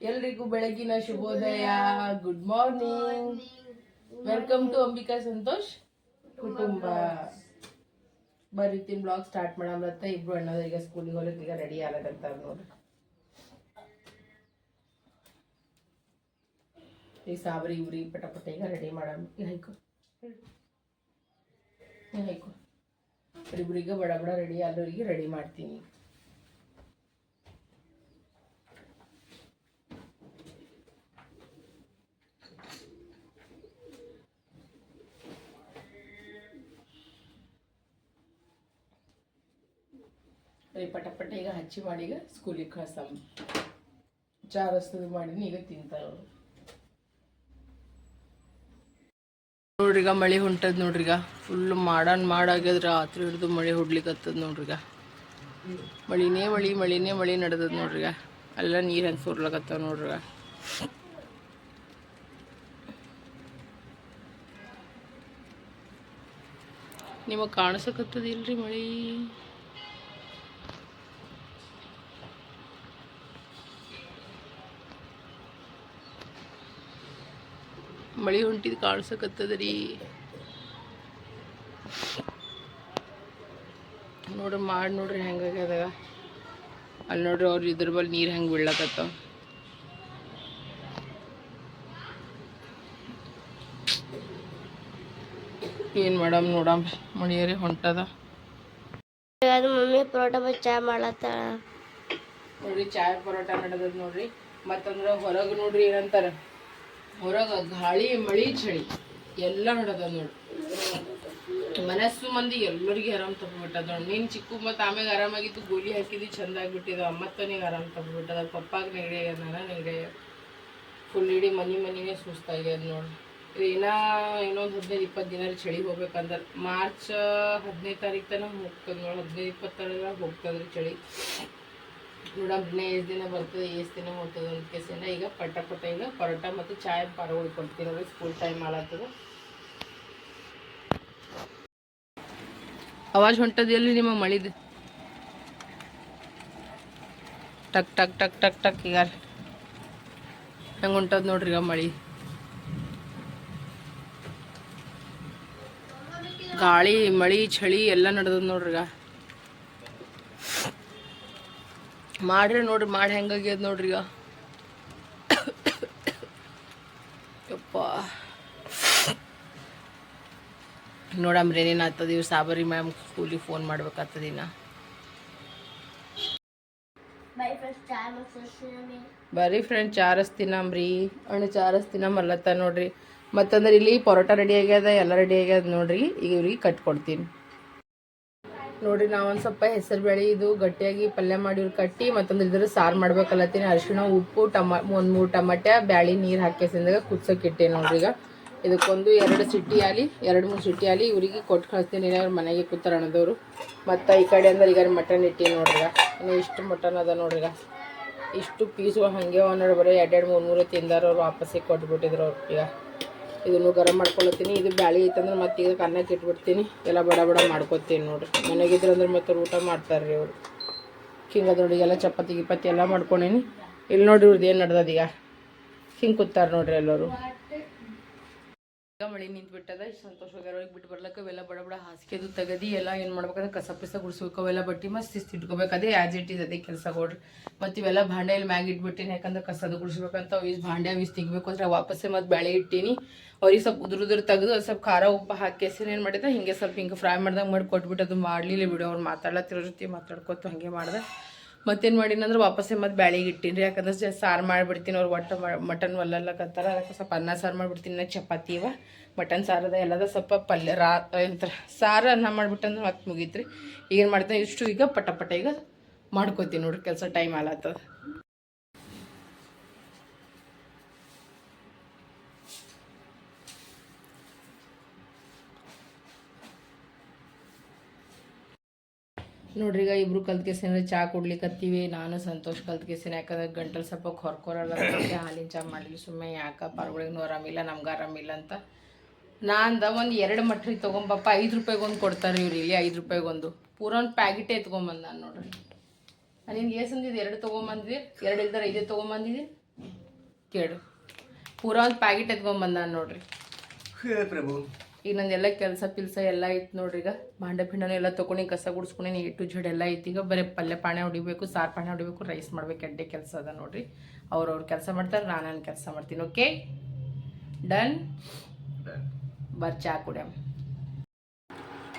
ಎಲ್ರಿಗೂ ಬೆಳಗಿನ ಶುಭೋದಯ. Good morning welcome to Ambika Santosh ಕುಟುಂಬ. ಬರೀತಿನ ಬ್ಲಾಗ್ ಸ್ಟಾರ್ಟ್ ಮಾಡೋಣ ಇಬ್ರು ಅಣ್ಣದ ಈಗ ಸ್ಕೂಲಿಗೆ ಹೋಗ್ಲಿಕ್ಕೆ ಈಗ ರೆಡಿ ಆಗದಂತ ನೋಡ್ರಿ ಈ ಸಾಬ್ರಿ ಇವ್ರಿ ಪಟ ಪಟ ಈಗ ರೆಡಿ ಮಾಡೋಣ. ಹೈಕೋ ಹೈಕೋ ಇಬ್ರಿಗೆ ಬಡ ಬಡ ರೆಡಿ ಆದವ್ರಿಗೆ ರೆಡಿ ಮಾಡ್ತೀನಿ. ಬರೀ ಪಟ ಈಗ ಹಚ್ಚಿ ಮಾಡಿ, ಈಗ ಸ್ಕೂಲಿಗೆ ಕಳ್ಸಮ್ ಚಾರಸ್ತದ ಮಾಡಿ ಮಾಡೀನಿ ಈಗ ತಿಂತಾರ ನೋಡ್ರಿಗ, ಮಳೆ ಹೊಂಟದ್ ನೋಡ್ರಿಗ. ಫುಲ್ ಮಾಡನ್ ಮಾಡಾಗ್ಯದ ರಾತ್ರಿ ಹಿಡಿದು ಮಳೆ ಹೊಡ್ಲಿಕತ್ತದ ನೋಡ್ರಿಗ. ಮಳಿನೇ ಮಳಿ ಮಳಿನೇ ಮಳಿ ನಡೆದದ ನೋಡ್ರಿಗ. ಅಲ್ಲ ನೀರು ಹೆಂಗ್ ಸುರ್ಲಕತ್ತಾವ ನೋಡ್ರಿಗ. ನಿಮಗೆ ಕಾಣಿಸಕತ್ತದಿಲ್ರಿ ಮಳಿ? ಮಳಿ ಹೊಂಟಿದ್ ಕಾಣಿಸಕತ್ತದ ರೀ ನೋಡ್ರಿ ಮಾಡಿ ನೋಡ್ರಿ ಹೆಂಗಾಗ್ಯದ ಅಲ್ಲಿ ನೋಡ್ರಿ ಅವ್ರು ಇದ್ರ ಬಲ್ ನೀರು ಹೆಂಗೆ ಬೀಳಕತ್ತ. ಏನು ಮಾಡಮ್ ನೋಡಮ್ ಮಳಿಯರಿ ಹೊಂಟದ. ಅದು ಮಮ್ಮಿ ಪರೋಟ ಬಜ್ಜಿ ಚಾ ಮಾಡ್ಲತ್ತಾಳ ನೋಡ್ರಿ ಚಾಯ್ ಪರೋಟ ನಡೆದದ ನೋಡ್ರಿ. ಮತ್ತಂದ್ರ ಹೊರಗೆ ನೋಡ್ರಿ ಏನಂತಾರ. ಹೊರಗೆ ಗಾಳಿ, ಮಳಿ, ಚಳಿ. ಎಲ್ಲ ನಡದ ನೋಡು. ಮನಸ್ಸು ಮಂದಿ ಎಲ್ಲರಿಗೆ ಆರಾಮ್ ತಪ್ಪಿಬಿಟ್ಟದ ನೋಡಿ. ನೀನು ಚಿಕ್ಕು ಮತ್ತು ಆಮ್ಯಾಗ ಆರಾಮಾಗಿದ್ದು ಗೋಲಿ ಹಾಕಿದ್ದು ಚಂದ ಆಗ್ಬಿಟ್ಟಿದ. ಅಮ್ಮತ್ತನಿಗೆ ಆರಾಮ್ ತಪ್ಪಿಬಿಟ್ಟದ. ಪಪ್ಪಾಗ ನೆಗಡಿ ನನಗೆ ನೆಗಡಿ ಫುಲ್ ಇಡೀ ಮನಿ ಮನಿನೇ ಸುಸ್ತಾಗ್ಯದ ನೋಡಿ. ಏನೋ ಇನ್ನೊಂದು ಹದಿನೈದು, ಇಪ್ಪತ್ತು ದಿನ ಚಳಿ ಹೋಗ್ಬೇಕಂದ್ರೆ. ಮಾರ್ಚ್ ಹದಿನೈದು ತಾರೀಕು ತನಕ ಹೋಗ್ತದೆ ನೋಡಿ. ಹದಿನೈದು ಇಪ್ಪತ್ತರ ಹೋಗ್ತದ್ರಿ ಚಳಿ. ನೋಡಮ್ ದಿನ ಎಷ್ಟು ದಿನ ಬರ್ತದೆ ಎಷ್ಟು ದಿನ ಹೋಗ್ತದೆ ಅಂತ ಕೇಸಿಂದ ಈಗ ಪಟ್ಟ ಪಟ್ಟ ಈಗ ಪರೋಟ ಮತ್ತು ಚಾಯ್ ಪಾರ ಕೊಡ್ತೀನಿ ನೋಡಿ ಸ್ಕೂಲ್ ಟೈಮ್ ಮಾಡತ್ತದ ಅವಾಜ್ ಹೊಂಟದ ಎಲ್ಲಿ ನಿಮ್ಮ ಮಳಿದು? ಟಕ್ ಟಕ್ ಟಕ್ ಟಕ್ ಟಕ್ ಈಗ. ಹೆಂಗೆ ಹೊಂಟದ ನೋಡ್ರಿ ಈಗ ಮಳಿ? ಗಾಳಿ, ಮಳಿ, ಚಳಿ ಎಲ್ಲ ನಡೆದದ ನೋಡ್ರಿ ಈಗ. ಮಾಡ್ರಿ ನೋಡ್ರಿ ಮಾಡಿ ಹೆಂಗಾಗ್ಯದ ನೋಡ್ರಿ ಈಗ. ಯಪ್ಪ. ನೋಡಮ್ರಿ ಏನೇನು ಆಗ್ತದ ಇವ್ರು ಸಾಬರಿ ಮ್ಯಾಮ್ ಸ್ಕೂಲಿಗೆ ಫೋನ್ ಮಾಡ್ಬೇಕಾಗ್ತದ ಇನ್ನ ಬರೀ ಫ್ರೆಂಡ್ ಚಾರಸ್ತೀನಮ್ರಿ ಅಣ್ಣ ಚಾರಸ್ ಮಲ್ಲತ್ತ ನೋಡ್ರಿ. ಮತ್ತಂದ್ರೆ ಇಲ್ಲಿ ಪರೋಟ ರೆಡಿ ಆಗ್ಯದ ಎಲ್ಲ ರೆಡಿ ಆಗ್ಯದ ನೋಡ್ರಿ ಈಗ ಇವ್ರಿಗೆ ಕಟ್ಕೊಡ್ತೀನಿ. ನೋಡ್ರಿ ನಾವೊಂದು ಸ್ವಲ್ಪ ಹೆಸರು ಬೇಳೆ ಇದು ಗಟ್ಟಿಯಾಗಿ ಪಲ್ಯ ಮಾಡಿ ಇವ್ರು ಕಟ್ಟಿ ಮತ್ತೊಂದು ಇದ್ರ ಸಾರು ಮಾಡ್ಬೇಕಲ್ಲತ್ತೀನಿ ಅರಿಶಿಣ, ಉಪ್ಪು, ಟಮ, ಒಂದು ಮೂರು ಟಮಟೆ ಬ್ಯಾಳಿ, ನೀರು ಹಾಕಿಸಿದಾಗ ಕುದ್ಸೋಕೆ ಇಟ್ಟೆ ನೋಡ್ರಿ ಈಗ. ಇದಕ್ಕೊಂದು ಎರಡು ಸಿಟಿ ಆಲಿ, ಎರಡು ಮೂರು ಸಿಟಿ ಆಲಿ ಇವರಿಗೆ ಕೊಟ್ಟು ಕಳಿಸ್ತೀನಿ ಅವ್ರ ಮನೆಗೆ ಕೂತಾರ ಅಣ್ಣದವರು. ಮತ್ತು ಈ ಕಡೆ ಅಂದ್ರೆ ಈಗ ಮಟನ್ ಇಟ್ಟಿ ನೋಡ್ರಿ ಇನ್ನು ಇಷ್ಟು ಮಟನ್ ಅದ ನೋಡ್ರಿ ಇಷ್ಟು ಪೀಸು ಹಾಗೆ ನೋಡಿ ಬರೀ ಎರಡೆರಡು ಮೂರು ಮೂರು ತಿಂದಾರ ಅವ್ರು ವಾಪಸ್ಸಿಗೆ ಕೊಟ್ಬಿಟ್ಟಿದ್ರು ಅವ್ರು ಈಗ. ಇದನ್ನು ಗರಂ ಮಾಡ್ಕೊಳತ್ತೀನಿ. ಇದು ಬ್ಯಾಳಿ ಐತಂದ್ರೆ ಮತ್ತೆ ಈಗ ಅನ್ನಕ್ಕೆ ಇಟ್ಬಿಡ್ತೀನಿ ಎಲ್ಲ ಬಡ ಬಡ ಮಾಡ್ಕೊತೀನಿ ನೋಡ್ರಿ. ಮನೆಗಿದ್ರೆ ಅಂದ್ರೆ ಮತ್ತೆ ಊಟ ಮಾಡ್ತಾರೆ ರೀ ಅವರು ಹಿಂಗೆ ನೋಡಿ ಎಲ್ಲ ಚಪಾತಿ, ಗಿಪಾತಿ ಎಲ್ಲ ಮಾಡ್ಕೊಂಡೀನಿ. ಇಲ್ಲಿ ನೋಡ್ರಿ ಇವ್ರದ್ದು ಏನು ನಡ್ದದ ಈಗ. ಹಿಂಗೆ ಕೂತಾರೆ ನೋಡ್ರಿ ಎಲ್ಲರೂ. ಈಗ ಮಳೆ ನಿಂತ್ಬಿಟ್ಟದ ಸಂತೋಷ ಹೋಗ್ಯಾರ ಬಿಟ್ಟು ಬರ್ಲಕ್ಕ ಅವೆಲ್ಲ ಬಡ ಬಡ ಹಾಸಿಗೆದು ತೆಗದಿ ಎಲ್ಲ ಏನು ಮಾಡ್ಬೇಕಂದ್ರೆ ಕಸ ಪಿಸ ಗುಡಿಸ್ಬೇಕು, ಅವೆಲ್ಲ ಬಟ್ಟಿ ಮಸ್ತ್ ಶಿಸ್ತು ಇಟ್ಕೋಬೇಕು. ಅದೇ ಆ್ಯಸ್ ಇಟ್ ಈಸ್ ಅದೇ ಕೆಲಸ ಕೊಡ್ರಿ ಮತ್ತು ಇವೆಲ್ಲ ಭಾಂಡೆ ಇಲ್ಲಿ ಮ್ಯಾಗ ಇಟ್ಬಿಟ್ಟಿನಿ, ಯಾಕಂದ್ರೆ ಕಸದು ಗುಡಿಸ್ಬೇಕಂತ ಈಸ್ ಭಾಂಡೆ ಅವಿಸ್ ತೆಗಿಬೇಕು ಅಂದ್ರೆ ವಾಪಸ್ಸೇ ಮತ್ತೆ ಬೆಳೆ ಇಟ್ಟಿನಿ. ಅವ್ರಿಗೆ ಸ್ವಲ್ಪ ಉದುರು ಉದುರು ತೆಗೆದು ಸ್ವಲ್ಪ ಖಾರ ಉಪ್ಪು ಹಾಕಿ ಏನು ಮಾಡಿದೆ ಹಿಂಗೆ ಸ್ವಲ್ಪ ಹಿಂಗೆ ಫ್ರೈ ಮಾಡ್ದಂಗೆ ಮಾಡಿ ಕೊಟ್ಬಿಟ್ಟು ಅದು ಮಾಡಲಿಲ್ಲ ಬಿಡು, ಅವ್ರು ಮಾತಾಡ್ಲತ್ತಿರೋ ಜೊತೆ ಮಾತಾಡ್ಕೊತ, ಹಾಗೆ ಮಾಡಿದೆ. ಮತ್ತೇನು ಮಾಡೀನಿ ಅಂದ್ರೆ ವಾಪಸ್ಸೇ ಮತ್ತೆ ಬ್ಯಾಳಿಗೆ ಇಟ್ಟಿನಿ ರೀ ಯಾಕಂದ್ರೆ ಸಾರು ಮಾಡಿಬಿಡ್ತೀನಿ ಅವ್ರು ಒಟ್ಟು ಮಟನ್ ಒಲ್ಲಲ್ಲಕತ್ತಾರ. ಅದಕ್ಕೆ ಸ್ವಲ್ಪ ಅನ್ನ ಸಾರು ಮಾಡಿಬಿಡ್ತೀನಿ ನಾ ಚಪಾತಿ ಇವ. ಮಟನ್ ಸಾರದ ಎಲ್ಲದ ಸ್ವಲ್ಪ ಪಲ್ಯ, ರಾ ಎಂತ ಸಾರು ಅನ್ನ ಮಾಡಿಬಿಟ್ಟಂದ್ರೆ ಮತ್ತೆ ಮುಗೀತ್ರಿ. ಈಗೇನು ಮಾಡ್ತೀನಿ, ಇಷ್ಟು ಈಗ ಪಟ ಪಟ ಈಗ ಮಾಡ್ಕೋತೀನಿ ನೋಡ್ರಿ. ಕೆಲಸ ಟೈಮ್ ಆಲತ್ತದ ನೋಡ್ರಿ, ಈಗ ಇಬ್ರು ಕಲ್ತ್ಕೇಸಿನ ಚಾ ಕುಡ್ಲಿಕತ್ತೀವಿ. ನಾನು ಸಂತೋಷ್ ಕಲ್ತ್ಕೇಸಿನ, ಯಾಕಂದ್ರೆ ಗಂಟಲು ಸ್ವಲ್ಪ ಹೊರ್ಕೊರಲ್ಲ ಹಾಲಿನ ಚಾ ಮಾಡಲಿ ಸುಮ್ಮನೆ ಯಾಕ ಪಾರ್ಗಳಿಗೂ ಆರಾಮಿಲ್ಲ ನಮ್ಗೆ ಆರಾಮಿಲ್ಲ ಅಂತ. ನಾನು ಅಂದ ಒಂದು ಎರಡು ಮಟ್ರಿ ತೊಗೊಂಬಪ್ಪ, ಐದು ರೂಪಾಯಿಗೊಂದು ಕೊಡ್ತಾರೆ ಇವ್ರು ಇಲ್ಲಿ, ಐದು ರೂಪಾಯಿಗೊಂದು. ಪೂರ ಒಂದು ಪ್ಯಾಕೆಟೇ ಎತ್ಕೊಂಬಂದ್ ನಾನು ನೋಡ್ರಿ. ನಿನ್ಗೆ ಅಂದಿದ್ದು ಎರಡು ತೊಗೊಂಬಂದಿದ್ದೆ ಎರಡು ಇಲ್ದಾರ ಐದೇ ತೊಗೊಂಬಂದಿದ್ದೆ ಕೇಳು. ಪೂರ ಒಂದು ಪ್ಯಾಕೆಟ್ ಎತ್ಕೊಂಬಂದ್ ನಾನು ನೋಡ್ರಿ. ಪ್ರಭು. ಈಗ ನಂದೆಲ್ಲ ಕೆಲಸ ಪಿಲ್ಸ ಎಲ್ಲ ಐತೆ ನೋಡ್ರಿ ಈಗ. ಭಾಂಡ ಪಿಂಡನೂ ಎಲ್ಲ ತೊಗೊಂಡು ಕಸ ಗುಡಿಸ್ಕೊಂಡು ಎ ಟು ಜಡ್ ಎಲ್ಲ ಐತಿ. ಈಗ ಬರೀ ಪಲ್ಯ ಪಾಣೆ ಹೊಡಿಬೇಕು ಸಾರು ಪಾಣೆ ಹೊಡಿಬೇಕು ರೈಸ್ ಮಾಡ್ಬೇಕು ಎಡ್ಡೆ ಕೆಲಸ ಅದ ನೋಡ್ರಿ. ಅವ್ರವ್ರ ಕೆಲಸ ಮಾಡ್ತಾರೆ ನಾನು ನನ್ನ ಕೆಲಸ ಮಾಡ್ತೀನಿ ಓಕೆ? ಡನ್? ಬರ್ ಚಾ ಕುಡಿಯಮ್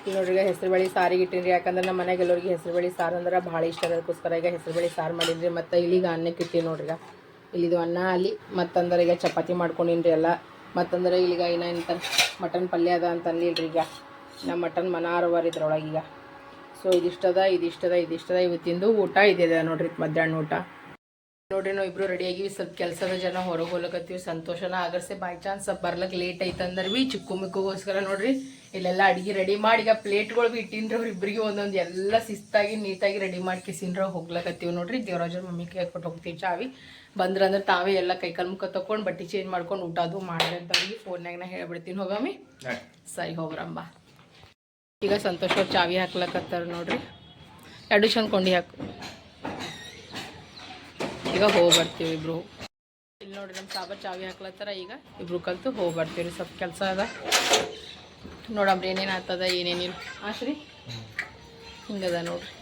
ಈಗ ನೋಡ್ರಿ ಈಗ ಹೆಸರು ಬೇಳೆ ಸಾರಿಗೆ ಇಟ್ಟಿನ್ರಿ. ಯಾಕಂದ್ರೆ ನಮ್ಮ ಮನೆಗೆ ಎಲ್ಲರಿಗೆ ಹೆಸರು ಬೇಳೆ ಸಾರು ಅಂದ್ರೆ ಭಾಳ ಇಷ್ಟ ಅದಕ್ಕೋಸ್ಕರ ಈಗ ಹೆಸರು ಬೇಳೆ ಸಾರು ಮಾಡಿದ್ರಿ ಮತ್ತು ಇಲ್ಲಿಗ ಅನ್ನಕ್ಕೆ ಇಟ್ಟಿನಿ ನೋಡ್ರಿ ಈಗ. ಇಲ್ಲಿದು ಅನ್ನ ಅಲ್ಲಿ ಮತ್ತಂದ್ರೆ ಈಗ ಚಪಾತಿ ಮಾಡ್ಕೊಂಡಿನ್ರಿ ಎಲ್ಲ. ಮತ್ತಂದ್ರೆ ಇಲ್ಲಿಗ ಇನ್ನ ಮಟನ್ ಪಲ್ಯ ಅದ ಅಂತ ಅನ್ಲಿಲ್ರಿ ಈಗ. ನಮ್ಮ ಮಟನ್ ಮನಾರವಾರ ಇದ್ರೊಳಗೆ ಈಗ. ಸೊ ಇದಿಷ್ಟದ ಇದಿಷ್ಟದ ಇದಿಷ್ಟದ ಇವತ್ತಿಂದು ಊಟ ಇದಿದೆ ನೋಡ್ರಿ ಮಧ್ಯಾಹ್ನ ಊಟ. ನೋಡ್ರಿ ನಾವು ಇಬ್ರು ರೆಡಿ ಆಗಿವಿ. ಸ್ವಲ್ಪ ಕೆಲಸದ ಜನ ಹೊರಗೆ ಹೋಗ್ಲಕತ್ತೀವಿ. ಸಂತೋಷನ ಆಗರ್ಸೆ ಬೈ ಚಾನ್ಸ್ ಸ್ವಲ್ಪ ಬರ್ಲಕ್ಕೆ ಲೇಟ್ ಐತಂದ್ರೆ ಬಿ ಚಿಕ್ಕು ಮಿಕ್ಕುಗೋಸ್ಕರ ನೋಡ್ರಿ. ಇಲ್ಲೆಲ್ಲ ಅಡಿಗೆ ರೆಡಿ ಮಾಡಿ ಈಗ ಪ್ಲೇಟ್ಗಳು ಬಿ ಇಟ್ಟಿನ್ರಿ ಅವ್ರು ಇಬ್ಬರಿಗೆ ಒಂದೊಂದು ಎಲ್ಲ ಶಿಸ್ತಾಗಿ ನೀಟಾಗಿ ರೆಡಿ ಮಾಡಿ ಕಿಸಿನ್ರ ಹೋಗ್ಲಕತ್ತೀವಿ ನೋಡ್ರಿ. ದೇವರಾಜರ ಮಮ್ಮಿ ಕೈ ಕೊಟ್ಟು ಹೋಗ್ತೀವಿ ಚಾವಿ. ಬಂದ್ರಂದ್ರೆ ತಾವೇ ಎಲ್ಲ ಕೈಕಾಲು ಮುಖ ತಕೊಂಡು ಬಟ್ಟೆ ಚೇಂಜ್ ಮಾಡ್ಕೊಂಡು ಊಟ ಅದು ಮಾಡಿ ಅಂತ ಅವ್ರಿಗೆ ಫೋನ್ಯಾಗ ನಾ ಹೇಳ್ಬಿಡ್ತೀನಿ. ಹೋಗಮ್ಮಿ ಸರಿ ಹೋಗ್ರಮ್ಮ ಈಗ ಸಂತೋಷ ಚಾವಿ ಹಾಕ್ಲಕತ್ತಾರ ನೋಡ್ರಿ. ಎರಡು ಕೊಂಡಿ ಹಾಕು ಈಗ ಹೋಗಿ ಬರ್ತೀವಿ ಇಬ್ರು. ಇಲ್ಲಿ ನೋಡ್ರಿ ನಮ್ಮ ಸಾಬ ಚಾವಿ ಹಾಕ್ಲತ್ತಾರ ಈಗ. ಇಬ್ರು ಕಲ್ತು ಹೋಗಿ ಬರ್ತೀವಿ ಸ್ವಲ್ಪ ಕೆಲಸ ಅದ. ನೋಡಮ್ರಿ ಏನೇನು ಆಗ್ತದ, ಏನೇನಿಲ್ಲ. ಆಶ್ರಿ ಹಿಂಗದ ನೋಡ್ರಿ.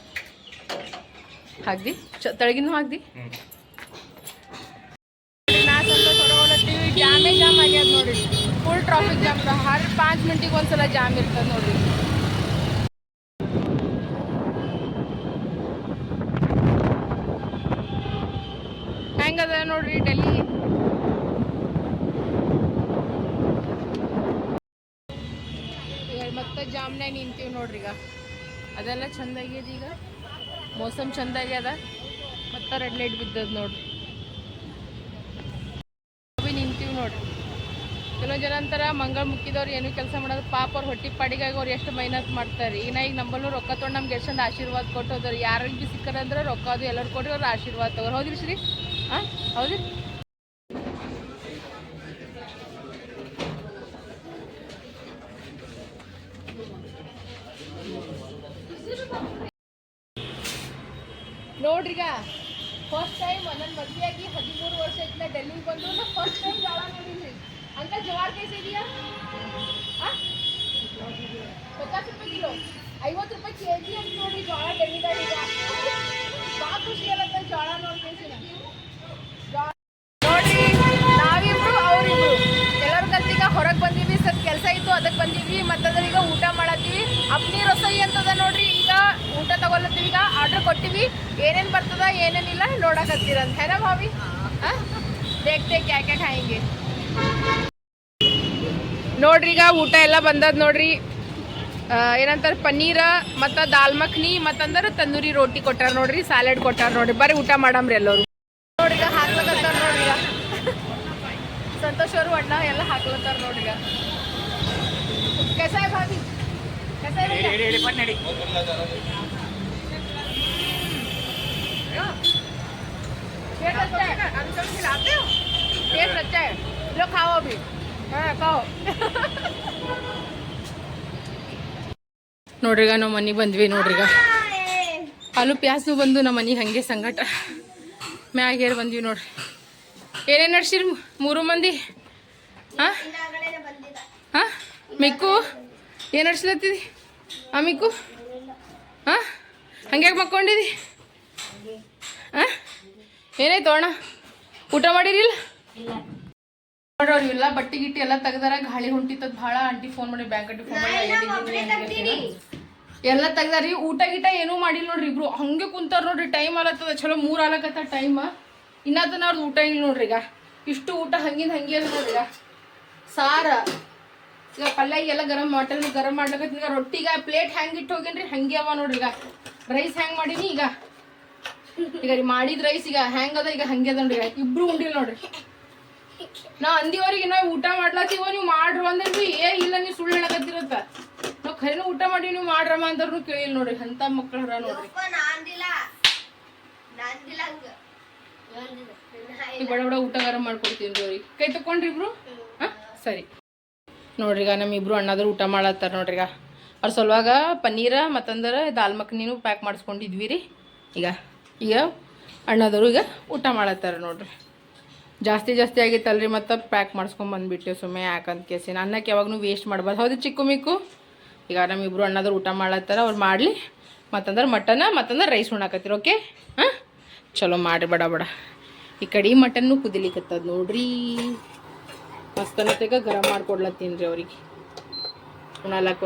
ಹಾಕ್ದಿ? ಚ ತಳಗಿನೂ ಹಾಕ್ದಿ? ಜಾಮೇ ಜಾಮ್ ಆಗ್ಯದ ನೋಡ್ರಿ. ಫುಲ್ ಟ್ರಾಫಿಕ್ ಜಾಮ್ ಹರ್ ಪಾಂಚ್ ಮಿನಿಟಿಗೆ ಒಂದ್ಸಲ ಜಾಮ್ ಇರ್ತದ ನೋಡ್ರಿ. ಈಗ ಮತ್ತೆ ಜಾಮ್ನಾಗ ನಿಂತೀವಿ ನೋಡ್ರಿ ಈಗ. ಅದೆಲ್ಲ ಚಂದ ಆಗ್ಯದ ಈಗ? ಮೋಸಮ್ ಚಂದ ಆಗ್ಯದ ಮತ್ತೆ ರೆಡ್ ಲೈಟ್ ಬಿದ್ದದ ನೋಡ್ರಿ. ನಿಂತೀವಿ ಕೆಲವು ಜನ ಅಂತಾರ ಮಂಗಳ ಮುಕ್ಕಿದವ್ರು ಏನು ಕೆಲಸ ಮಾಡೋದು ಪಾಪ ಅವ್ರ ಹೊಟ್ಟಿ ಪಾಡಿಗಾಗಿ ಅವ್ರು ಎಷ್ಟು ಮೈನತ್ ಮಾಡ್ತಾರೆ. ಈಗ ನಾ ಈಗ ನಂಬಲ್ಲೂ ರೊಕ್ಕ ತೊಗೊಂಡು ನಮ್ಗೆ ಎಷ್ಟೊಂದು ಆಶೀರ್ವಾದ ಕೊಟ್ಟು ಹೋದ್ರು ಯಾರಿಗೆ ಭೀ ಸಿಕ್ಕರಂದ್ರೆ ರೊಕ್ಕ ಅದು ಎಲ್ಲರೂ ಕೊಡ್ರಿ ಅವ್ರು ಆಶೀರ್ವಾದ ತಗೋರು. ಹೌದ್ರಿ ಶ್ರೀ? ಹಾಂ? ಹೌದ್ರಿ ನೋಡ್ರಿಗ ಫಸ್ಟ್ ಟೈಮ್ ನನ್ನ ಮದುವೆಯಾಗಿ ಹದಿಮೂರು ವರ್ಷ ಐತಿಲ್ಲ ಡೆಲ್ಲಿಗೆ ಬಂದು, ನಾ ಫಸ್ಟ್ ಟೈಮ್ ಜಾಳ ನೋಡಿದ್ವಿ ಅಂತ ಜವಾರ್ ಕೈಸೆ ಇದೆಯಾ? ಪಚಾಸ್ ರೂಪಾಯಿ ಕಿಲೋ. ಐವತ್ತು ರೂಪಾಯಿ ಕೆ ಜಿ ಅಂತ ನೋಡಿ ಜೋಳ ಡೆಲ್ಲಿದಾಗ ಭಾಳ ಖುಷಿ ಅಂತ ಜೋಳ ನೋಡ್ಕೇಸಿ ನೋಡ್ರಿ ಹೊರಗೆ ಬಂದೀವಿ ಸ್ವಲ್ಪ ಕೆಲಸ ಇತ್ತು ಅದಕ್ಕೆ ಬಂದೀವಿ ಮತ್ತಂದ್ರೆ ಈಗ ಊಟ ಮಾಡತ್ತೀವಿ. ಅಪ್ನಿ ರಸೋಯಿ ಅಂತದ ನೋಡ್ರಿ, ಈಗ ಊಟ ತಗೊಳತ್ತೀವಿ. ಈಗ ಆರ್ಡರ್ ಕೊಟ್ಟಿವಿ. ಏನೇನ್ ಬರ್ತದ ಏನೇನಿಲ್ಲ ನೋಡಕತ್ತೀರಂತ ಹೇನ ಭಾವಿ? ದೇಖ್ತೆ ಕ್ಯಾ ಕ್ಯಾ ನೋಡ್ರಿ, ಈಗ ಊಟ ಎಲ್ಲ ಬಂದದ ನೋಡ್ರಿ. ಏನಂತಾರೆ, ಪನ್ನೀರ, ಮತ್ತು ದಾಲ್ ಮಖನಿ, ಮತ್ತಂದ್ರೆ ತಂದೂರಿ ರೋಟಿ ಕೊಟ್ಟಾರ ನೋಡ್ರಿ ಸ್ಯಾಲೆಡ್ ಕೊಟ್ಟಾರ ನೋಡ್ರಿ. ಬರೀ ಊಟ ಮಾಡಮ್ರಿ ಎಲ್ಲರೂ. ಸಂತೋಷ್ ಅವರು ಅಣ್ಣ ಎಲ್ಲ ಹಾಕ್ಲತ್ತಾರ ನೋಡ್ರಿ ಈಗ ಕೆಸಾಯ ಭಾವಿ ಕೆಸಾಯ पेट अच्छा है अंकल खिलाते हो पेट अच्छा है लो खाओ अभी हाँ खाओ ನೋಡ್ರಿಗ ನಾವು ಮನೆಗೆ ಬಂದ್ವಿ ನೋಡ್ರಿಗ ಆಲೂ ಪ್ಯಾಸ್ನು ಬಂದು ನಮ್ಮ ಮನೆಗೆ ಹಂಗೆ ಸಂಗಟ ಮ್ಯಾಗೇರ್ ಬಂದ್ವಿ ನೋಡ್ರಿ ಏನೇನು ನಡ್ಸಿರಿ ಮೂರು ಮಂದಿ? ಹಾಂ? ಹಾಂ? ಮಿಕ್ಕು? ಏನು ನಡೆಸ್ಲತ್ತಿದಿ? ಆ ಮಿಕ್ಕು? ಹಾಂ? ಹಂಗ್ಯಾಕೆ ಮಕ್ಕೊಂಡಿದಿ? ಹಾಂ? ಏನಾಯ್ತು ಅಣ್ಣ? ಊಟ ಮಾಡಿರಿಲ್ಲ? ನೋಡ್ರಿ ಅವ್ರು ಎಲ್ಲ ಬಟ್ಟೆ ಗಿಟ್ಟಿ ಎಲ್ಲ ತೆಗ್ದಾರ ಗಾಳಿ ಹೊಂಟಿತ್ತದ ಭಾಳ. ಆಂಟಿ ಫೋನ್ ಮಾಡಿ ಬ್ಯಾಂಕ್ ಅಂಟಿ ಫೋನ್ ಮಾಡಿ ಎಲ್ಲ ತೆಗ್ದಾರಿ. ಊಟ ಗೀಟ ಏನೂ ಮಾಡಿಲ್ಲ ನೋಡ್ರಿ ಇಬ್ರು. ಹಂಗೆ ಕುಂತಾರ ನೋಡ್ರಿ. ಟೈಮ್ ಆಲತ್ತದ. ಚಲೋ ಮೂರ್ ಆಲಕತ್ತ ಟೈಮ್. ಇನ್ನಾತನ ಅವ್ರದ್ದು ಊಟ ಇಲ್ಲ ನೋಡ್ರಿ ಈಗ. ಇಷ್ಟು ಊಟ ಹಂಗಿಂದ ಹಂಗೆ ಅದ ನೋಡ್ರಿ ಸಾರ. ಈಗ ಪಲ್ಯ ಎಲ್ಲ ಗರಂ ಮಟನ್ ಗರಂ ಮಾಡ್ಲಕತ್ತೀನಿ ಈಗ ರೊಟ್ಟಿಗ ಪ್ಲೇಟ್ ಹೆಂಗ್ ಇಟ್ಟು ಹೋಗೇನ್ರಿ? ಹಂಗೆ ಅವ ನೋಡ್ರಿ ಈಗ. ರೈಸ್ ಹೆಂಗ್ ಮಾಡೀನಿ ಈಗ. ಈಗ ರೀ ಮಾಡಿದ ರೈಸ್ ಈಗ ಹ್ಯಾಂಗ್ ಅದ? ಈಗ ಹಂಗೆ ಅದ ನೋಡ್ರಿ ಇಬ್ರು ಉಂಡಿಲ್ಲ ನೋಡ್ರಿ. ನಾ ಅಂದಿವರಿಗೆ ನಾವು ಊಟ ಮಾಡ್ಲತ್ತೀವ ನೀವು ಮಾಡ್ರು ಅಂದ್ರೆ ಏ ಇಲ್ಲ ನೀವು ಸುಳ್ಳು ಹೇಳಕತ್ತಿರತ್ತ. ನಾವು ಖರೇನು ಊಟ ಮಾಡಿ ನೀವು ಮಾಡ್ರಮ್ಮ ಅಂದ್ರೂ ಕೇಳಿಲ್ಲ ನೋಡ್ರಿ. ಅಂತ ಹರ ನೋಡ್ರಿ. ಈಗ ಬಡ ಬಡ ಊಟ ಗರಂ ಮಾಡ್ಕೊಡ್ತೀನಿ ರೀ ಕೈ ತಕೊಂಡ್ರಿ ಇಬ್ರು? ಹಾ? ಸರಿ. ನೋಡ್ರಿಗ ಈಗ ನಮ್ಮ ಇಬ್ರು ಅಣ್ಣಾದ್ರು ಊಟ ಮಾಡತ್ತಾರ ನೋಡ್ರಿಗ. ಅವ್ರ ಸಲುವಾಗ ಪನ್ನೀರ, ಮತ್ತಂದ್ರೆ ದಾಲ್ ಮಕ್ಕನಿನೂ ಪ್ಯಾಕ್ ಮಾಡಿಸ್ಕೊಂಡಿದ್ವಿ ರೀ ಈಗ ಈಗ ಅಣ್ಣದವರು ಈಗ ಊಟ ಮಾಡತ್ತಾರ ನೋಡ್ರಿ. ಜಾಸ್ತಿ ಜಾಸ್ತಿ ಆಗಿತ್ತಲ್ರಿ ಮತ್ತು ಪ್ಯಾಕ್ ಮಾಡಿಸ್ಕೊಂಬಂದ್ಬಿಟ್ಟು ಸುಮ್ಮನೆ ಯಾಕಂತ ಕೇಸಿನ ಅನ್ನಕ್ಕೆ ಯಾವಾಗೂ ವೇಸ್ಟ್ ಮಾಡ್ಬಾರ್ದು. ಹೌದು ಚಿಕ್ಕು ಮಿಕ್ಕು? ಈಗ ನಮ್ಮಿಬ್ರು ಅಣ್ಣಾದ್ರು ಊಟ ಮಾಡತ್ತಾರ, ಅವ್ರು ಮಾಡಲಿ. ಮತ್ತಂದ್ರೆ ಮಟನ, ಮತ್ತಂದ್ರೆ ರೈಸ್ ಉಣ್ಣಾಕತ್ತೀರ ಓಕೆ ಹಾಂ? ಚಲೋ ಮಾಡಿ ಬಡ ಬಡ. ಈ ಕಡೆ ಮಟನ್ನು ಕುದಿಲಿಕತ್ತದ ನೋಡ್ರಿ. ಮಸ್ತನತೆಗ ಗರಂ ಮಾಡ್ಕೊಡ್ಲತ್ತೀನಿ ರೀ ಅವ್ರಿಗೆ. ಉಣಾಲಕ್ಕ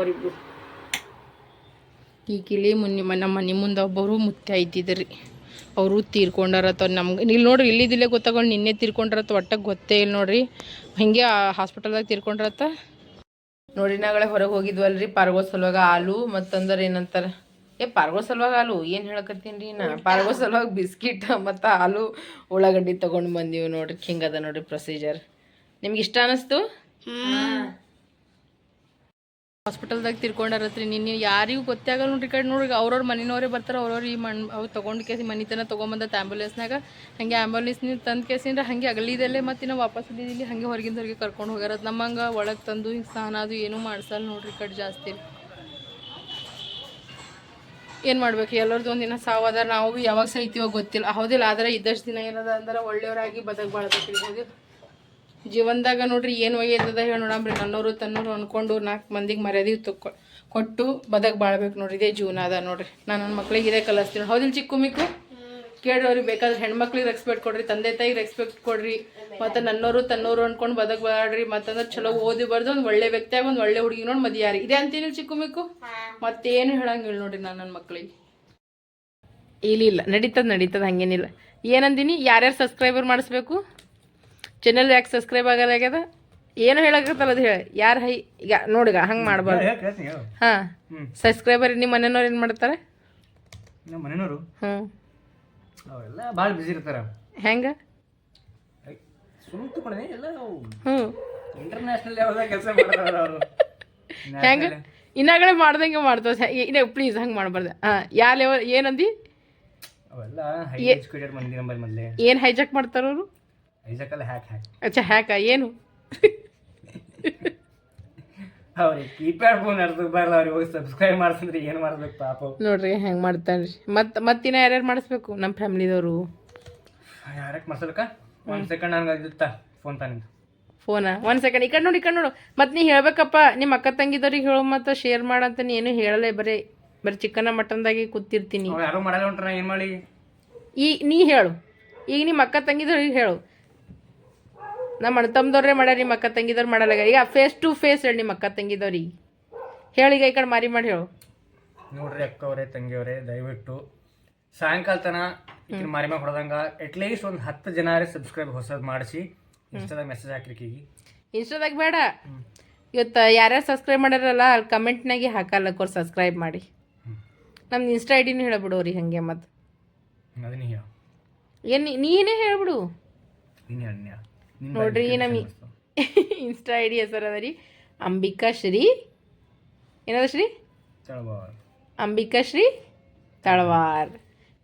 ಈಗಿಲ್ಲಿ ಮುನ್ನಿ ನಮ್ಮ ಮನೆ ಮುಂದೆ ಒಬ್ಬರು ಮುತ್ತೆ ಇದ್ದಿದ್ರಿ. ಅವರು ತೀರ್ಕೊಂಡಾರತ್ತ ನಮ್ಗೆ ಇಲ್ಲಿ ನೋಡ್ರಿ ಇಲ್ಲಿದ್ದಿಲ್ಲೇ ಗೊತ್ತಾಗೊಂಡು ನಿನ್ನೆ ತೀರ್ಕೊಂಡ್ರತ್ತ ಒಟ್ಟಾಗ ಗೊತ್ತೇ ಇಲ್ಲ ನೋಡ್ರಿ. ಹಿಂಗೆ ಹಾಸ್ಪಿಟಲ್ದಾಗ ತೀರ್ಕೊಂಡ್ರತ್ತ. ನೋಡ್ರಿ ನಾಳೆ ಹೊರಗೆ ಹೋಗಿದ್ವಲ್ರಿ ಪಾರ್ಗೋ ಸಲುವಾಗ ಹಾಲು ಮತ್ತಂದ್ರೆ ಏನಂತಾರ? ಏ ಪಾರ್ಗೋ ಸಲುವಾಗ ಹಾಲು ಏನು ಹೇಳಕತ್ತೀನಿ ರೀ ನಾ? ಪಾರ್ಗೋ ಸಲುವಾಗಿ ಬಿಸ್ಕಿಟ್ ಮತ್ತು ಹಾಲು ಉಳ್ಳಾಗಡ್ಡಿ ತೊಗೊಂಡು ಬಂದೀವಿ ನೋಡ್ರಿ. ಹಿಂಗದ ನೋಡ್ರಿ ಪ್ರೊಸೀಜರ್ ನಿಮ್ಗೆ ಇಷ್ಟ ಅನ್ನಿಸ್ತು ಹಾಸ್ಪಿಟಲ್ದಾಗ ತಿರ್ಕೊಂಡಾರತ್ರಿ ನಿನ್ನೆ ಯಾರಿಗೂ ಗೊತ್ತೇ ಆಗಲ್ಲ ನೋಡ್ರಿ ಕಡೆ ನೋಡ್ರಿ. ಅವ್ರವ್ರ ಮನೆಯವರೇ ಬರ್ತಾರೆ ಅವ್ರವ್ರು ಈ ಮಣ್ ಅವು ತೊಗೊಂಡು ಕೇಸಿ ಮನೆ ತನ ತೊಗೊಂಬಂದತ್ತ ಆ್ಯಂಬುಲೆನ್ಸ್ನಾಗ ಹಾಗೆ ಆ್ಯಂಬುಲೆನ್ಸ್ನಿಂದ ತಂದು ಕೇಸಿಂದ್ರೆ ಹಾಗೆ ಅಗಲಿದಲ್ಲೇ ಮತ್ತೆ ನಾವು ವಾಪಸ್ ಇಲ್ಲಿ ಹಾಗೆ ಹೊರಗಿಂದ ಹೊರಗೆ ಕರ್ಕೊಂಡು ಹೋಗ್ಯಾರ ನಮ್ಮಂಗೆ ಒಳಗೆ ತಂದು ಹಿಂಗೆ ಸ್ನಾನ ಅದು ಏನೂ ಮಾಡ್ಸಲ್ಲ ನೋಡ್ರಿ ಕಡೆ ಜಾಸ್ತಿ. ಏನು ಮಾಡ್ಬೇಕು? ಎಲ್ಲರದ್ದು ಒಂದಿನ ಸಾವದ ನಾವು ಯಾವಾಗ ಸಹಿತೀವೋ ಗೊತ್ತಿಲ್ಲ. ಹೌದಿಲ್ಲ, ಆದರೆ ಇದ್ದಷ್ಟು ದಿನ ಏನದ ಅಂದ್ರೆ ಒಳ್ಳೆಯವರಾಗಿ ಬದಕ್ ಬಾಳ್ಬೇಕು ಹೌದಿಲ್ಲ ಜೀವನದಾಗ ನೋಡ್ರಿ ಏನು ಒಯ್ಯದ ಹೇಳಿ ನೋಡಂಬ್ರಿ ನನ್ನೋರು ತನ್ನೋರು ಅನ್ಕೊಂಡು ನಾಲ್ಕು ಮಂದಿಗೆ ಮರ್ಯಾದೆ ಕೊಟ್ಟು ಬದಕ್ ಬಾಳ್ಬೇಕು ನೋಡ್ರಿ. ಇದೇ ಜೀವನ ಅದ ನೋಡ್ರಿ. ನಾನು ನನ್ನ ಮಕ್ಳಿಗೆ ಇದೇ ಕಲಿಸ್ತೀನಿ. ಹೌದಿಲ್ಲ ಚಿಕ್ಕು ಮಿಕ್ಕು? ಕೇಳ್ರಿ ಅವ್ರಿಗೆ ಬೇಕಾದ್ರೆ ಹೆಣ್ಮಕ್ಳಿಗೆ ರೆಸ್ಪೆಕ್ಟ್ ಕೊಡ್ರಿ ತಂದೆ ತಾಯಿಗೆ ರೆಸ್ಪೆಕ್ಟ್ ಕೊಡ್ರಿ ಮತ್ತು ನನ್ನೋರು ತನ್ನೋರು ಅನ್ಕೊಂಡು ಬದಕ್ ಬಾಡ್ರಿ ಮತ್ತಂದ್ರೆ ಚಲೋ ಓದಿ ಬರ್ದು ಒಂದು ಒಳ್ಳೆ ವ್ಯಕ್ತಿಯಾಗಿ ಒಂದು ಒಳ್ಳೆ ಹುಡುಗಿ ನೋಡಿ ಮದಿಯಾರಿ ಇದೆ ಅಂತೀನಿ ಚಿಕ್ಕು ಮಿಕ್ಕು? ಮತ್ತೇನು ಹೇಳಂಗಿಲ್ಲ ನೋಡ್ರಿ ನಾನು ನನ್ನ ಮಕ್ಳಿಗೆ. ಇಲ್ಲ ಇಲ್ಲ ನಡೀತದ ನಡೀತದ ಹಂಗೇನಿಲ್ಲ. ಏನಂದಿನಿ? ಯಾರ್ಯಾರು ಸಬ್ಸ್ಕ್ರೈಬರ್ ಮಾಡಿಸ್ಬೇಕು? ಚಾನೆಲ್ ಯಾಕೆ ಸಬ್ಸ್ಕ್ರೈಬ್ ಆಗಲ್ಲ ಆಗ್ಯದ? ಏನು ಹೇಳಕತ್ತಲ್ಲ ಅದು ಹೇಳಿ. ಯಾರು ಹೈ ಈಗ ನೋಡಿಗ ಹಂಗೆ ಮಾಡ್ಬಾರ್ದು. ಹಾಂ ಸಬ್ಸ್ಕ್ರೈಬರ್ ನಿಮ್ಮ ಮನೆಯವ್ರು ಏನು ಮಾಡ್ತಾರೆ? ಹ್ಞೂ ಅವೆಲ್ಲ ಭಾಳ ಬಿಸಿ ಇರ್ತಾರೆ. ಹೆಂಗ? ಸುಮ್ ತಗೊಂಡೆ ಎಲ್ಲ ಹ್ಞೂ ಇಂಟರ್ನ್ಯಾಷನಲ್ ಲೆವೆಲ್ದಾಗ ಕೆಲಸ ಮಾಡ್ತಾರೆ ಅವರು. ಹೆಂಗ? ಇನ್ನಾಗಲೇ ಮಾಡ್ದಂಗೆ ಮಾಡ್ತಾವೆ. ಇನ್ನ ಪ್ಲೀಸ್ ಹಂಗೆ ಮಾಡಬಾರ್ದು. ಹಾಂ ಯಾವ ಲೆವೆಲ್ ಏನಂದಿ? ಅವೆಲ್ಲ ಹೈ ಎಜುಕೇಟೆಡ್ ಮಂದಿ ನಂಬರ್ ಮೊದಲೇ. ಏನು ಹೈಜಾಕ್ ಮಾಡ್ತಾರವರು ಐಸಕಲ್ಲ ಹ್ಯಾಕ್ ಹ್ಯಾಕ್ ಅಚ್ಚಾ ಹ್ಯಾಕ ಏನು? ಅವ್ರಿಗೆ ಕೀಪ್ಯಾಡ್ ಫೋನ್ ಅರ್ಧ ಬರಲ್ಲ ಅವ್ರಿಗೆ ಹೋಗಿ ಸಬ್ಸ್ಕ್ರೈಬ್ ಮಾಡ್ಸಂದ್ರೆ ಏನು ಮಾಡ್ಬೇಕು ಪಾಪ. ನೋಡ್ರಿ ಹೆಂಗೆ ಮಾಡ್ತಾನ್ರಿ. ಮತ್ತು ಮತ್ತಿನ್ನ ಯಾರ್ಯಾರು ಮಾಡಿಸ್ಬೇಕು ನಮ್ಮ ಫ್ಯಾಮ್ಲಿದವರು? ಯಾರಕ್ಕೆ ಮಾಡ್ಸಲ್ಕ ಒಂದು ಸೆಕೆಂಡ್ ಹಂಗೆ ಇದ್ದಿತ್ತ ಫೋನ್ ತಾನಿಂದ ಫೋನ ಒಂದು ಸೆಕೆಂಡ್ ಈ ಕಡೆ ನೋಡಿ ಈ ಕಡೆ ನೋಡು. ಮತ್ತು ನೀ ಹೇಳ್ಬೇಕಪ್ಪ ನಿಮ್ಮ ಅಕ್ಕ ತಂಗಿದವ್ರಿಗೆ ಹೇಳು ಮತ್ತು ಶೇರ್ ಮಾಡಂತ ನೀ ಏನು ಹೇಳಲೇ ಬರೀ ಬರೀ ಚಿಕನ ಮಟನ್ದಾಗೆ ಕೂತಿರ್ತೀನಿ. ಯಾರು ಮಾಡಲ್ಲ ಹೊಂಟ್ರ ಏನು ಮಾಡಿ? ಈ ನೀ ಹೇಳು. ಈಗ ನಿಮ್ಮ ಅಕ್ಕ ತಂಗಿದವ್ರಿಗೆ ಹೇಳು. ನಮ್ಮ ಅಣ್ಣ ತಮ್ಮದವ್ರೆ ಮಾಡ್ಯಾರ ನಿಮ್ಮ ಅಕ್ಕ ತಂಗಿದವ್ರು ಮಾಡಲ್ಲ ಈಗ ಫೇಸ್ ಟು ಫೇಸ್ ಹೇಳಿ ನಿಮ್ಮ ಅಕ್ಕ ತಂಗಿದವ್ರಿಗೆ. ಈಗ ಈ ಕಡೆ ಮಾರಿ ಮಾಡಿ ಹೇಳು. ನೋಡ್ರಿ ಅಕ್ಕವ್ರೆ ತಂಗಿಯವ್ರೆ ದಯವಿಟ್ಟು ಸಾಯಂಕಾಲ ತನ ಮಾರಿ ಮಾಡಿ ಹೊಡೆದಂಗ ಅಟ್ಲೀಸ್ಟ್ ಒಂದು ಹತ್ತು ಜನ ಸಬ್ಸ್ಕ್ರೈಬ್ ಹೊಸದು ಮಾಡಿಸಿ. ಇನ್ಸ್ಟಾದಾಗ ಮೆಸೇಜ್ ಹಾಕ್ಲಿಕ್ಕೆ ಈಗ. ಇನ್ಸ್ಟಾದಾಗ ಬೇಡ. ಇವತ್ತು ಯಾರ್ಯಾರು ಸಬ್ಸ್ಕ್ರೈಬ್ ಮಾಡ್ಯಾರಲ್ಲ ಅಲ್ಲಿ ಕಮೆಂಟ್ನಾಗೆ ಕೋರ್ ಸಬ್ಸ್ಕ್ರೈಬ್ ಮಾಡಿ. ನಮ್ದು ಇನ್ಸ್ಟಾ ಐ ಡಿನೂ ಹೇಳ್ಬಿಡೋರಿ ಹಾಗೆ ಮತ್ತು ಏನು ನೀನೇ ಹೇಳ್ಬಿಡು. ನೋಡ್ರಿ ನಮ್ಮ ಇನ್ಸ್ಟಾ ಐ ಡಿ ಹೆಸರು ಅದ ರೀ. ಅಂಬಿಕಾ ಶ್ರೀ ಏನದ Shri? Ambika Shri Talwar.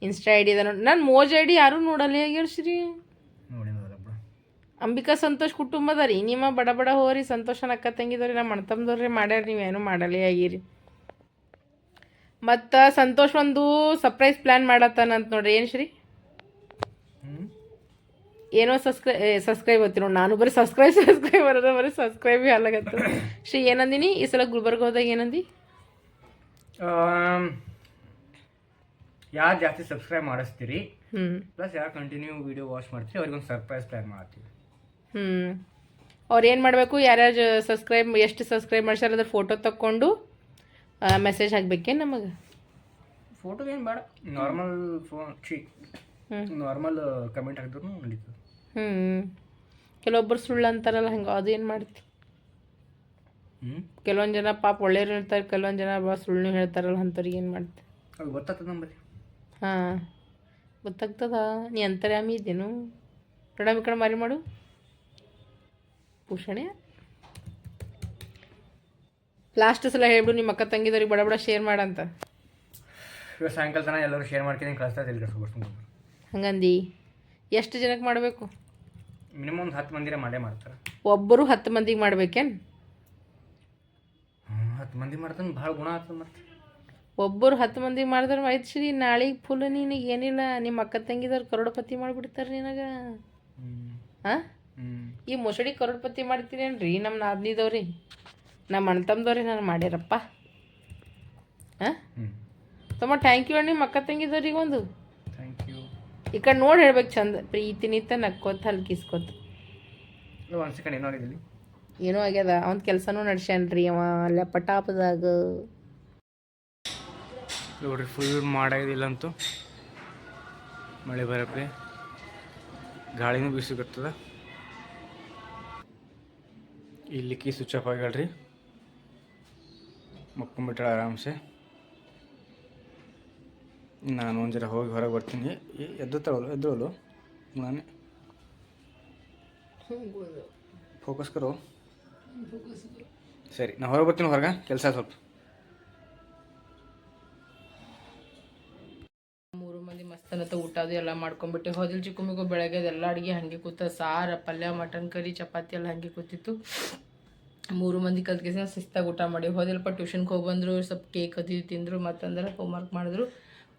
Insta I D ಅದ ನೋಡಿ ನಾನು ಮೋಜ್ ಐ ಡಿ ಯಾರೂ ನೋಡಲ್ಲ ಆಗ್ಯಾರ ಶ್ರೀ? ಅಂಬಿಕಾ ಸಂತೋಷ್ ಕುಟುಂಬದ ರೀ. ನಿಮ್ಮ ಬಡ ಬಡ ಹೋರಿ ಸಂತೋಷನ ಅಕ್ಕ ತಂಗಿದವ್ರಿ ನಮ್ಮ ಅಣ್ತಮ್ದವ್ರಿ ಮಾಡ್ಯಾರ ನೀವೇನು ಮಾಡಲೇ ಆಗಿರಿ. ಮತ್ತು ಸಂತೋಷ್ ಒಂದು ಸರ್ಪ್ರೈಸ್ ಪ್ಲ್ಯಾನ್ ಮಾಡತ್ತಾನಂತ ನೋಡ್ರಿ. ಏನು ಶ್ರೀ? ಏನೋ ಸಬ್ಸ್ಕ್ರೈ ಸಬ್ಸ್ಕ್ರೈಬ್ ಆಗ್ತೀನಿ ನೋಡಿ ನಾನು ಬರೀ ಸಬ್ಸ್ಕ್ರೈಬ್ ಸಬ್ಸ್ಕ್ರೈಬ್ ಬರೋದ ಬರೀ ಸಬ್ಸ್ಕ್ರೈಬ್ ಆಗತ್ತೆ ಶ್ರೀ ಏನಂದಿನಿ? ಈ ಸಲ ಗುಲ್ಬರ್ಗ ಹೋದಾಗ ಏನಂದಿ? ಯಾರು ಜಾಸ್ತಿ ಸಬ್ಸ್ಕ್ರೈಬ್ ಮಾಡಿಸ್ತೀರಿ? ಹ್ಞೂ ಪ್ಲಸ್ ಯಾರು ಕಂಟಿನ್ಯೂ ವಿಡಿಯೋ ವಾಚ್ ಮಾಡ್ತೀರಿ ಅವ್ರಿಗೊಂದು ಸರ್ಪ್ರೈಸ್ ಪ್ಲಾನ್ ಮಾಡ್ತೀವಿ. ಹ್ಞೂ ಅವ್ರು ಏನು ಮಾಡಬೇಕು? ಯಾರ್ಯಾರು ಸಬ್ಸ್ಕ್ರೈಬ್ ಎಷ್ಟು ಸಬ್ಸ್ಕ್ರೈಬ್ ಮಾಡ್ಸ್ಯಾರ ಅದ್ರ ಫೋಟೋ ತಕ್ಕೊಂಡು ಮೆಸೇಜ್ ಹಾಕ್ಬೇಕೇನು ನಮಗೆ? ಫೋಟೋ ಏನು ಬೇಡ ನಾರ್ಮಲ್ ಫೋನ್ ಚಿ. ನಾರ್ಮಲ್ ಕಮೆಂಟ್ ಹಾಕಿದ್ರು ನಡೀತದೆ. ಹ್ಞೂ ಕೆಲವೊಬ್ಬರು ಸುಳ್ಳು ಅಂತಾರಲ್ಲ ಹಂಗೆ ಅದೇನು ಏನು ಮಾಡ್ತಿ? ಹ್ಞೂ ಕೆಲವೊಂದು ಜನ ಪಾಪ ಒಳ್ಳೆಯವ್ರು ಹೇಳ್ತಾರೆ ಕೆಲವೊಂದು ಜನ ಭಾಳ ಸುಳ್ಳು ಹೇಳ್ತಾರಲ್ಲ ಅಂಥವ್ರಿಗೆ ಏನು ಮಾಡ್ತಿ? ಅದು ಗೊತ್ತಾಗ್ತದೆ ನಂಬಲ್ಲಿ. ಹಾಂ. ಗೊತ್ತಾಗ್ತದ? ನೀ ಅಂತರ್ಯಾಮಿ ಇದ್ದೇನು? ಇದೇನು ಈ ಕಡೆ ಮಾರಿ ಮಾಡು. ಭೂಷಣೆ ಲಾಸ್ಟ್ ಸಲ ಹೇಳ್ಬಿಡು ನಿಮ್ಮ ಅಕ್ಕ ತಂಗಿದವ್ರಿಗೆ ಬಡ ಬಡ ಶೇರ್ ಮಾಡಂತ ಇವಾಗ ಸಾಯಂಕಾಲ ತನಕ ಎಲ್ಲರೂ ಶೇರ್ ಮಾಡ್ತೀನಿ ಕಳಿಸ್ತಾ ಇಲ್ಲ ಹಂಗಂದು? ಎಷ್ಟು ಜನಕ್ಕೆ ಮಾಡಬೇಕು? ಮಿನಿಮಮ್ ಒಂದು ಹತ್ತು ಮಂದಿರ ಮಾಡೇ ಮಾಡ್ತಾರೆ. ಒಬ್ಬರು ಹತ್ತು ಮಂದಿಗೆ ಮಾಡ್ಬೇಕೇನು? ಹತ್ತು ಮಂದಿ ಮಾಡ್ತಾನೆ ಭಾಳ ಗುಣ ಆಗ್ತದೆ ಮತ್ತೆ. ಒಬ್ಬರು ಹತ್ತು ಮಂದಿಗೆ ಮಾಡಿದ್ರೆ ಆಯ್ತು ಶ್ರೀ ನಾಳೆಗೆ ಫುಲ್ ನಿನಗೆ ಏನಿಲ್ಲ ನಿಮ್ಮ ಅಕ್ಕ ತಂಗಿದವ್ರು ಕರೋಡಪತಿ ಮಾಡಿಬಿಡ್ತಾರೆ ನಿನಗೆ. ಹಾಂ ಈ ಮೊಸಳಿ ಕರೋಡಪತಿ ಮಾಡ್ತೀನೇನ್ರಿ ನಮ್ಮ ನಾದ್ನಿದವ್ರಿ? ನಮ್ಮ ಅಣ್ತಮ್ದವ್ರಿ ನಾನು ಮಾಡ್ಯಾರಪ್ಪ. ಹಾಂ ತಮ್ಮ ಥ್ಯಾಂಕ್ ಯು ನಿಮ್ಮ ಅಕ್ಕ ತಂಗಿದವ್ರಿಗೆ ಒಂದು ಈ ಕಡೆ ನೋಡಿ ಹೇಳ್ಬೇಕು ಚಂದ. ಪ್ರೀತಿ ನಿಂತ ನಕ್ಕೋತ ಹಲ್ಕಿಸ್ಕೋತ ಒಂದು ಸೆಕೆಂಡ್ ಏನೋ ಆಗ್ಯದ. ಅವ್ನ ಕೆಲಸನೂ ನಡ್ಸ್ಯಾನ್ರಿ ಅವ. ಅಲ್ಲ ಪಟಾಪದಾಗ. ನೋಡ್ರಿ ಫುಲ್ ಮಾಡಾಗಿದಿಲ್ಲ ಅಂತೂ ಮಳೆ ಬರಕ್ಕೆ ಗಾಳಿನೂ ಬೀಸಿಗತ್ತದ ಇಲ್ಲಿ ಕೀ ಸ್ವಿಚ್ ಆಫ್ ಆಗ್ಯಾಳ್ರಿ. ಮಕ್ಕೊಂಬಿಟ್ಟಾಳ ಆರಾಮ್ಸೆ. ನಾನು ಒಂದು ಜರ ಹೋಗಿ ಹೊರಗೆ ಬರ್ತೀನಿ. ಎದ್ದು ತಗೊಳ್ಳು ಎದ್ದಳು. ನಾನೇ. ಫೋಕಸ್ ಕರು. ಸರಿ ನಾನು ಹೊರಗೆ ಬರ್ತೀನಿ ಹೊರಗೆ ಕೆಲಸ ಸ್ವಲ್ಪ. ಮೂರು ಮಂದಿ ಮಸ್ತನತ ಊಟ ಅದು ಎಲ್ಲ ಮಾಡ್ಕೊಂಡ್ಬಿಟ್ಟು ಹೋದಿಲ್ ಚಿಕ್ಕಮಿಗು ಬೆಳಗ್ಗೆ ಎಲ್ಲ ಅಡುಗೆ ಹಾಗೆ ಕೂತ ಸಾರ ಪಲ್ಯ ಮಟನ್ ಕರಿ ಚಪಾತಿ ಎಲ್ಲ ಹಾಗೆ ಕೂತಿತ್ತು. ಮೂರು ಮಂದಿ ಕಲ್ತ್ಕೇಸಿ ಶಿಸ್ತಾಗಿ ಊಟ ಮಾಡಿ ಹೋದಿಲ್ಪ ಟ್ಯೂಷನ್ಗೆ ಹೋಗಿ ಬಂದರು ಸ್ವಲ್ಪ ಕೇಕ್ ಅದು ತಿಂದರು ಮತ್ತಂದ್ರೆ ಹೋಮ್ವರ್ಕ್ ಮಾಡಿದ್ರು.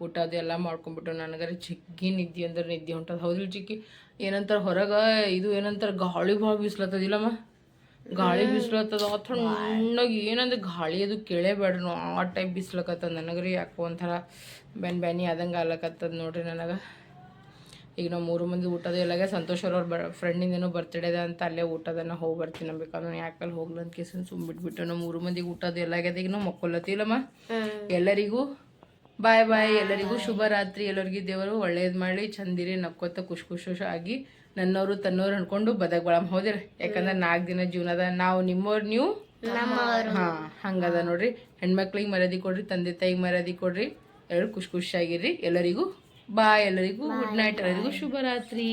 ಊಟ ಅದೆಲ್ಲ ಎಲ್ಲ ಮಾಡ್ಕೊಂಡ್ಬಿಟ್ಟು ನನಗರೆ ಚಿಕ್ಕಿ ನಿದ್ದೆ ಅಂದ್ರೆ ನಿದ್ದೆ ಹೊಂಟದ. ಹೌದಿಲ್ಲ ಚಿಕ್ಕಿ ಏನಂತಾರೆ ಹೊರಗೆ ಇದು ಏನಂತಾರೆ ಗಾಳಿ ಭಾಳ ಬೀಸ್ಲತ್ತದಿಲ್ಲಮ್ಮ ಗಾಳಿ ಬೀಸ್ಲತ್ತದ ತಣ್ಣಗೆ ಏನಂದ್ರೆ ಗಾಳಿ ಅದು ಕೇಳೇ ಬೇಡ್ರಿ ಆ ಟೈಪ್ ಬಿಸ್ಲಕತ್ತದ ನನಗ್ರಿ ಯಾಕೋ ಒಂಥರ ಬೆನ್ ಬ್ಯಾನಿ ಆದಂಗೆ ಆಗ್ಲಕತ್ತದ ನೋಡ್ರಿ ನನಗೆ. ಈಗ ನಾವು ಮೂರು ಮಂದಿ ಊಟದ ಎಲ್ಲಾಗೆ ಸಂತೋಷ್ ಅವ್ರ ಬ ಫ್ರೆಂಡಿಂದೇನೋ ಬರ್ತಡೇದ ಅಂತ ಅಲ್ಲೇ ಊಟದನ್ನ ಹೋಗಿ ಬರ್ತೀನಿ ಬೇಕಾದ್ರೆ ಯಾಕಲ್ಲಿ ಹೋಗ್ಲಂತ ಕೇಸನ್ ಸುಮ್ ಬಿಟ್ಬಿಟ್ಟು ನಾವು ಮೂರು ಮಂದಿಗೆ ಊಟದ ಎಲ್ಲಾಗ್ಯದ ಈಗ ನಾವು ಮಕ್ಕೊಲ್ಲತ್ತಿಲ್ಲಮ್ಮ ಎಲ್ಲರಿಗೂ ಬಾಯ್ ಬಾಯ್ ಎಲ್ಲರಿಗೂ ಶುಭ ರಾತ್ರಿ ಎಲ್ಲರಿಗೂ ದೇವರು ಒಳ್ಳೇದು ಮಾಡಿ ಚಂದಿರಿ ನಕ್ಕೋತ ಖುಷ್ ಖುಷ್ ಆಗಿ ನನ್ನವರು ತನ್ನವ್ರು ಅನ್ಕೊಂಡು ಬದಕ್ ಬಳಮ್ ಹೋದಿರ? ಯಾಕಂದ್ರೆ ನಾಲ್ಕು ದಿನ ಜೀವನದ ನಾವು ನಿಮ್ಮವ್ರು ನೀವು? ಹಾ ಹಂಗದ ನೋಡ್ರಿ. ಹೆಣ್ಮಕ್ಳಿಗೆ ಮರ್ಯಾದೆ ಕೊಡ್ರಿ ತಂದೆ ತಾಯಿಗೆ ಮರ್ಯಾದೆ ಕೊಡ್ರಿ. ಎಲ್ಲರೂ ಖುಷಿ ಖುಷಿಯಾಗಿರ್ರಿ ಎಲ್ಲರಿಗೂ ಬಾಯ್ ಎಲ್ಲರಿಗೂ ಗುಡ್ ನೈಟ್ ಎಲ್ಲರಿಗೂ ಶುಭರಾತ್ರಿ.